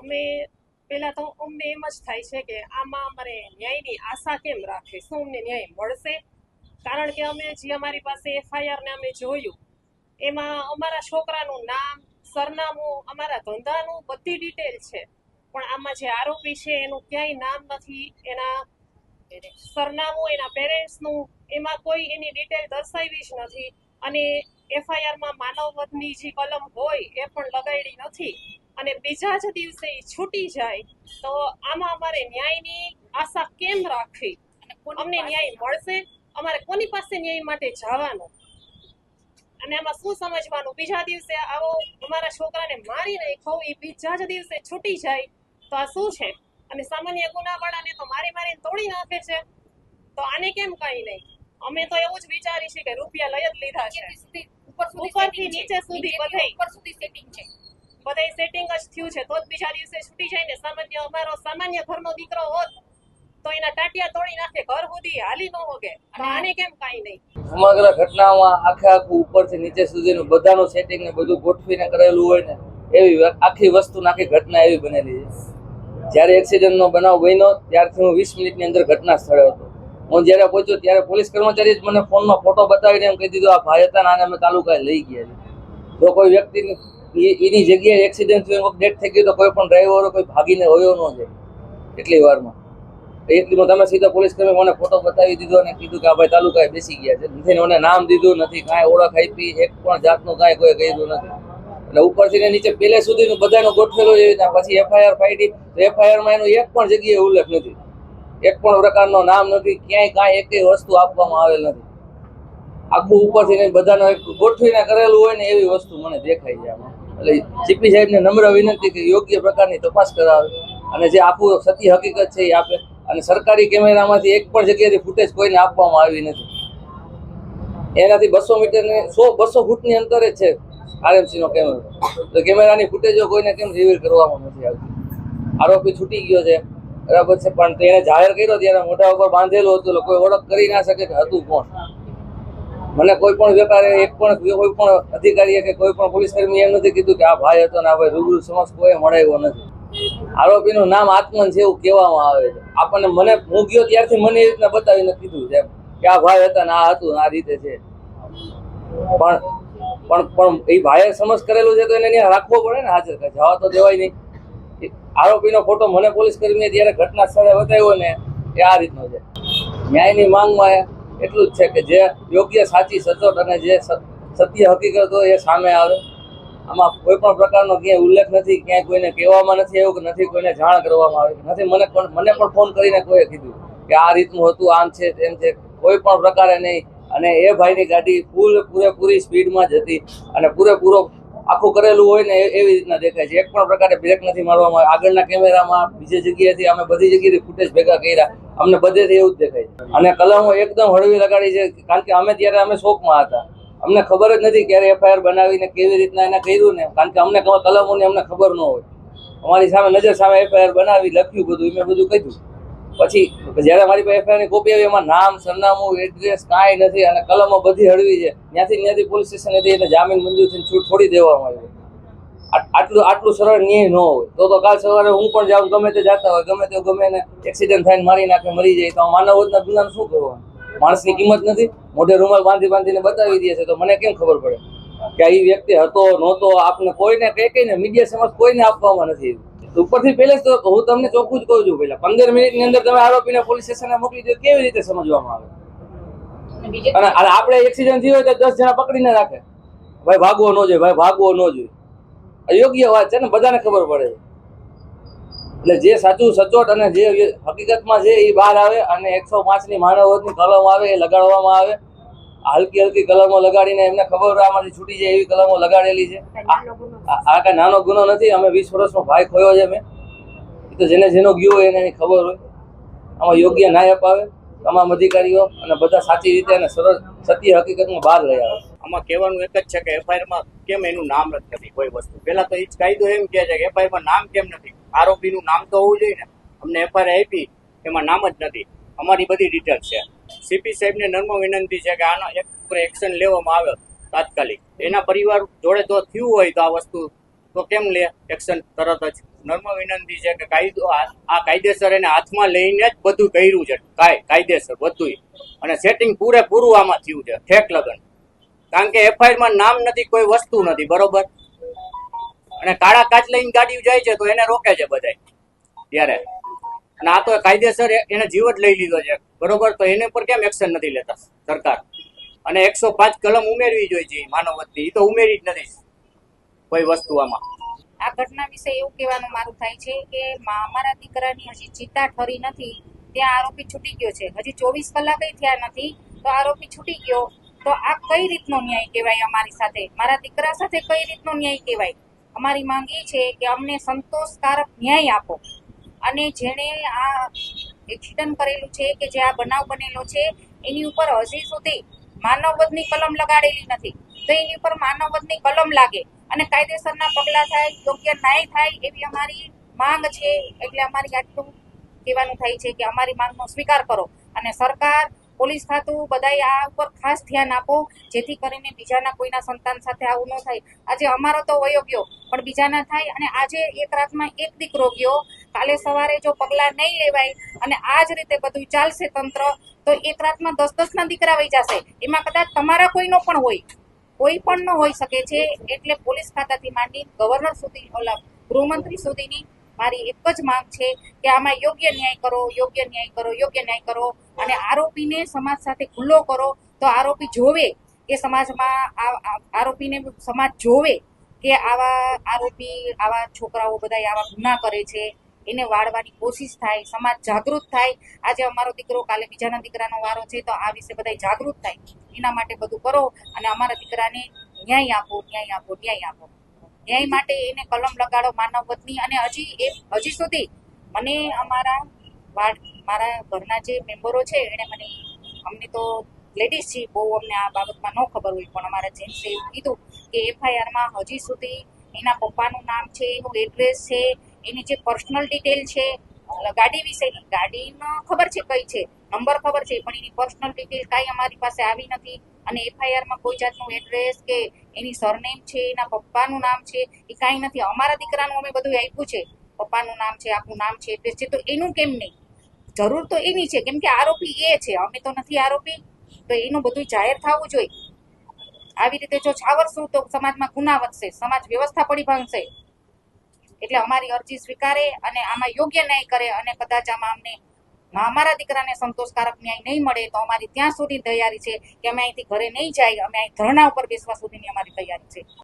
અમે પેલા તો અમને એમ જ થાય છે કે આમાં અમારે ન્યાયની આશા કેમ રાખે? શું અમને ન્યાય મળશે? કારણ કે અમે જે અમારી પાસે એફઆઈઆર ને અમે જોયું, એમાં અમારા છોકરાનું નામ, સરનામું, અમારા ધંધાનું બધી ડિટેલ છે. પણ આમાં જે આરોપી છે, એનું ક્યાંય નામ નથી, એના સરનામું, એના પેરેન્ટ્સનું એમાં કોઈ એની ડિટેલ દર્શાવી જ નથી. અને એફઆઈઆરમાં માનવવધની જે કલમ હોય, એ પણ લગાડી નથી. અને બીજા જ દિવસે એ છૂટી જાય તો આમાં અમારે ન્યાયની આશા કેમ રાખવી? અમને ન્યાય મળશે? અમારે કોની પાસે ન્યાય માટે જવાનું? અને આમાં શું સમજવાનું? બીજા દિવસે આવો અમારા છોકરાને મારી નાખો એ બીજા જ દિવસે છૂટી જાય તો આ શું છે? અને સામાન્ય ગુનાવાળાને તો મારી મારીને તોડી નાખે છે. તો આને કેમ કઈ નહીં? અમે તો એવું જ વિચારી છે કે રૂપિયા લઈ જ લીધા છે. ઉપરથી નીચે સુધી બધે ઉપર સુધી સેટિંગ છે. બધાય સેટિંગ જ થયું છે. તો જ બીજા દિવસે છૂટી જાય ને સામાન્ય અમારો સામાન્ય ઘરનો દીકરો હોત તો એના ટાટિયા તોડી નાખે ઘર સુધી હાલી ન હોગે. અને આને કેમ કાઈ નહીં? સમગ્ર ઘટનામાં આખે આખું ઉપરથી નીચે સુધીનું બધાનું સેટિંગ ને બધું ગોઠવીને કરેલું હોય ને એવી આખી વસ્તુ નાખી આખી ઘટના એવી બનેલી છે. જ્યારે એક્સિડન્ટનો બનાવ બન્યો ત્યારથી હું વીસ મિનિટની અંદર ઘટના સ્થળે હતો. હું જ્યારે પહોંચ્યો ત્યારે પોલીસ કર્મચારી જ મને ફોનમાં ફોટો બતાવીને એમ કહી દીધો આ ભાઈ હતા ને આને અમે તાલુકાએ લઈ ગયા છે. જો કોઈ વ્યક્તિ એની જગ્યાએ એક્સિડન્ટ થયો ડેથ થઈ ગયો તો કોઈ પણ ડ્રાઈવરો કોઈ ભાગીને હોયો ન જાય એટલી વારમાં. એટલી તમે સીધા પોલીસ કર્મી મને ફોટો બતાવી દીધો અને કીધું કે આ ભાઈ તાલુકાએ બેસી ગયા છે. નથી મને નામ દીધું નથી, કાંઈ ઓળખ આપી, એક પણ જાતનું કાંઈ કોઈ કહ્યું નથી. એટલે ઉપરથી નીચે પેલે સુધીનું બધાનું ગોઠવેલું એવી રીતના પછી એફઆઈઆર ફાડી તો એફઆઈઆરમાં એનો એક પણ જગ્યાએ ઉલ્લેખ નથી. એક પણ પ્રકારનો નામ નથી, ક્યાંય કાંઈ એકેય વસ્તુ આપવામાં આવેલ નથી. આખું ઉપરથી ને ગોઠવીને કરેલું હોય ને એવી વસ્તુ મને દેખાય છે આમાં. એટલે સીપી સાહેબને નમ્ર વિનંતી કે યોગ્ય પ્રકારની તપાસ કરાવે અને જે આખું સતી હકીકત છે એ આપે. અને સરકારી કેમેરામાંથી એક પણ જગ્યાએથી ફૂટેજ કોઈને આપવામાં આવી નથી. એનાથી બસો મીટર ને સો, બસો ફૂટની અંતરે જ છે આરએમસી નો કેમેરો. તો કેમેરાની ફૂટેજો કોઈને કેમ રિવીલ કરવામાં નથી આવતી? આરોપી છૂટી ગયો છે. બરાબર છે, પણ તેને જાહેર કર્યો ત્યારે મોઢા ઉપર બાંધેલું હતું કોઈ ઓળખ કરી ના શકે કે હતું કોણ. મને કોઈ પણ વેપાર, એક પણ કોઈ પણ અધિકારીએ કે કોઈ પણ પોલીસ કર્મી એમ નથી કીધું કે આ ભાઈ હતો ને આ ભાઈ રૂબરૂ સમક્ષ કોઈ મળાવ્યો નથી. આરોપીનું નામ આત્મન છે એવું કહેવામાં આવે છે. આપણને મને, હું ગયો ત્યારથી મને એ રીતના બતાવીને કીધું છે કે આ ભાઈ હતા ને આ હતું આ રીતે છે. પણ પણ પણ એ ભાઈએ સમજ કરેલું છે તો એને ત્યાં રાખવો પડે ને હાજર જવા તો દેવાય નહીં. આરોપીનો ફોટો મને પોલીસ કર્મીએ ત્યારે ઘટના સ્થળે બતાવ્યો ને એ આ રીતનો છે. ન્યાયની માંગમાં એટલું જ છે કે જે યોગ્ય સાચી સચોટ અને જે સત્ય હકીકત હોય એ સામે આવે. આમાં કોઈ પણ પ્રકારનો ક્યાંય ઉલ્લેખ નથી, ક્યાંય કોઈને કહેવામાં નથી આવ્યું કે નથી કોઈને જાણ કરવામાં આવી. નથી, મને પણ મને પણ ફોન કરીને કોઈએ કીધું કે આ રીતનું હતું, આમ છે, તેમ છે. કોઈ પણ પ્રકારે નહીં. અને એ ભાઈની ગાડી ફૂલ પૂરેપૂરી સ્પીડમાં જ હતી. અને પૂરેપૂરો આખું કરેલું હોય ને એવી રીતના દેખાય છે. એક પણ પ્રકારે બ્રેક નથી મારવામાં. આગળના કેમેરામાં બીજી જગ્યાએથી અમે બધી જગ્યાએથી ફૂટેજ ભેગા કર્યા. અમને બધેથી એવું જ દેખાય અને કલમો એકદમ હળવી લગાડી છે, કારણ કે અમે ત્યારે અમે શોકમાં હતા. અમને ખબર જ નથી ક્યારે એફઆઈઆર બનાવીને કેવી રીતના એને કર્યું ને, કારણ કે અમને કલમોની અમને ખબર ન હોય. અમારી સામે નજર સામે એફઆઈઆર બનાવી લખ્યું બધું મેં બધું કહ્યું પછી જ્યારે મારી પાસે એફઆઈઆરની કોપી આવી, એમાં નામ, સરનામું એડ્રેસ કાંઈ નથી અને કલમો બધી હળવી છે. ત્યાંથી ત્યાંથી પોલીસ સ્ટેશનેથી એને જામીન મંજૂર થઈને છૂટ છોડી દેવામાં આવી. આટલું આટલું સરળ ન્યાય ન હોય. તો તો કાલ સવારે હું પણ જાઉં, ગમે તે જાતા હોય, ગમે તે ગમે એને એક્સિડન્ટ થઈને મારી નાખે, મરી જાય, તો માનવતના ગુનાનું શું કરવાનું? માણસની કિંમત નથી. મોઢે રૂમાલ બાંધી બાંધીને બતાવી દે છે, તો મને કેમ ખબર પડે? કે આ વ્યક્તિ હતો, નહોતો, આપને કોઈને, કંઈ કહીને મીડિયા સમજ કોઈને આપવામાં નથી ઉપરથી પહેલે તો હું તમને ચોખ્ખું જ કહું છું પેલા પંદર મિનિટની અંદર તમે આરોપીને પોલીસ સ્ટેશને મોકલી દો કેવી રીતે સમજવામાં આવે? અને આપણે એક્સિડન્ટ થયો હોય તો દસ જણા પકડીને રાખે. ભાઈ ભાગવો ન જોઈએ ભાઈ ભાગવો ન જોઈએ. યોગ્ય વાત છે ને બધાને ખબર પડે. એટલે જે સાચું સચોટ અને જે હકીકતમાં છે એ બહાર આવે અને એકસો પાંચની માનવતની કલમ આવે એ લગાડવામાં આવે હલકી હલકી કલમો લગાડીને એમને ખબર હોય આમાંથી છૂટી જાય એવી કલમો લગાડેલી છે. આ કઈ નાનો ગુનો નથી. અમે વીસ વર્ષનો ભાઈ ખોયો છે મેં એ તો જેને જેનો ગયો હોય એને એની ખબર હોય. આમાં યોગ્ય ન્યાય અપાવે. તમામ અધિકારીઓ અને બધા સાચી રીતે અને સરળ સત્ય હકીકતમાં બહાર લઈ આવે. આમાં કહેવાનું એક જ છે કે એફઆઈઆરમાં કેમ એનું નામ જ નથી કોઈ વસ્તુ. પહેલા તો એ જ કાયદો એમ કહે છે કે એફઆઈઆરમાં નામ કેમ નથી? આરોપીનું નામ તો હોવું જોઈએ ને. અમને એફઆઈઆર આપી એમાં નામ જ નથી. અમારી બધી ડિટેલ છે. સીપી સાહેબને નર્મ વિનંતી છે કે આનો એક્શન લેવામાં આવે તાત્કાલિક. એના પરિવાર જોડે તો થયું હોય તો આ વસ્તુ તો કેમ લે એક્શન તરત જ. નર્મ વિનંતી છે કે કાયદો આ કાયદેસર એને હાથમાં લઈને જ બધું કર્યું છે. કાય કાયદેસર બધું અને સેટિંગ પૂરેપૂરું આમાં થયું છે. ઠેક લગન. કારણ કે એફઆઈઆરમાં નામ નથી, કોઈ વસ્તુ નથી, બરોબર? અને કાળા કાચ લઈને ગાડી જાય છે તો એને રોકે છે બધાય. ત્યારે અને આ તો કાયદેસર એને જીવ જ લઈ લીધો છે. બરોબર? તો એને પર કેમ એક્શન નથી લેતા સરકાર? અને એકસો પાંચ કલમ ઉમેરવી જોઈએ માનવ વસ્તી એ તો ઉમેરી જ નથી કોઈ વસ્તુ આમાં. આ ઘટના વિશે એવું કહેવાનું મારું થાય છે કે અમારા દીકરાની હજી ચિત્તા ઠરી નથી, ત્યાં આરોપી છૂટી ગયો છે. હજી ચોવીસ કલાક થયા નથી, તો આરોપી છૂટી ગયો. તો આ કઈ રીતનો ન્યાય કહેવાય અમારી સાથે? મારા દીકરા સાથે કઈ રીતનો ન્યાય કહેવાય? અમારી માંગ એ છે કે અમને સંતોષકારક ન્યાય આપો. અને જેણે આ એક્સિડન્ટ કરેલું છે કે જે આ બનાવ બનેલો છે, એની ઉપર હજી સુધી માનવવધની કલમ લગાડેલી નથી. તો એની ઉપર માનવવધની કલમ લાગે અને કાયદેસરના પગલાં થાય, યોગ્ય ન્યાય થાય એવી અમારી માંગ છે. એટલે અમારી આટલું કહેવાનું થાય છે કે અમારી માંગનો સ્વીકાર કરો અને સરકાર, પોલીસ ખાતું બધાય આ ઉપર ખાસ ધ્યાન આપો, જેથી કરીને બીજાના કોઈના સંતાન સાથે આવું ન થાય. આજે અમારો તો વયો ગયો, પણ બીજાના થાય અને આજે એક રાતમાં એક દીકરો ગયો કાલે સવારે જો પગલાં નહીં લેવાય અને આ જ રીતે બધું ચાલશે તંત્ર, તો એક રાતમાં દસ દસના દીકરા વહી જશે. એમાં કદાચ તમારા કોઈનો પણ હોય. કોઈ પણ ન હોઈ શકે છે. એટલે પોલીસ ખાતાથી માંડી ગવર્નર સુધી, ઓલા ગૃહમંત્રી સુધીની મારી એક જ માંગ છે કે આમાં યોગ્ય ન્યાય કરો, યોગ્ય ન્યાય કરો, યોગ્ય ન્યાય કરો અને આરોપીને સમાજ સાથે ખુલ્લો કરો. તો આરોપી જોવે કે સમાજમાં આરોપીને સમાજ જોવે કે આવા આરોપી, આવા છોકરાઓ બધા આવા ગુના કરે છે. એને વાળવાની કોશિશ થાય, સમાજ જાગૃત થાય. આજે અમારો દીકરો કાલે બીજાના દીકરાનો વારો છે, તો આ વિશે બધા જાગૃત થાય. એના માટે બધું કરો અને અમારા દીકરાને ન્યાય આપો ન્યાય આપો ન્યાય આપો. ન્યાય માટે એને કલમ લગાડો માનવવતની અને હજી એ, હજી સુધી મને અમારા મારા ઘરના જે મેમ્બરો છે, એણે મને, અમને તો લેડીઝ છે, બહુ અમને આ બાબતમાં ન ખબર હોય, પણ અમારા જેન્ટ્સે એવું કીધું કે એફઆઈઆરમાં હજી સુધી એના પપ્પાનું નામ છે, એનું એડ્રેસ છે એની જે પર્સનલ ડિટેલ છે ગાડી વિશેની, ગાડીનો ખબર છે કઈ છે? નંબર ખબર છે, પણ એની પર્સનલ ડિટેલ કાંઈ અમારી પાસે આવી નથી. અને એફઆઈઆરમાં કોઈ જાતનું એડ્રેસ કે એની સરનેમ છે, એના પપ્પાનું નામ છે, એ કાંઈ નથી. અમારા દીકરાનું અમે બધું આપ્યું છે. પપ્પાનું નામ છે આખું નામ છે એડ્રેસ છે, તો એનું કેમ નહીં? જરૂર તો એની છે. કેમ કે આરોપી એ છે. અમે તો નથી આરોપી. તો એનું બધું જાહેર થવું જોઈએ. આવી રીતે જો છાવરશું તો સમાજમાં ગુના વધશે. સમાજ વ્યવસ્થા પડી ભાંગશે એટલે અમારી અરજી સ્વીકારે અને આમાં યોગ્ય ન્યાય કરે અને કદાચ આમાં અમને અમારા દીકરાને સંતોષકારક ન્યાય નહીં મળે તો અમારી ત્યાં સુધી તૈયારી છે કે અમે અહીંથી ઘરે નહીં જાય, અમે અહીં ધરણા ઉપર બેસવા સુધીની અમારી તૈયારી છે.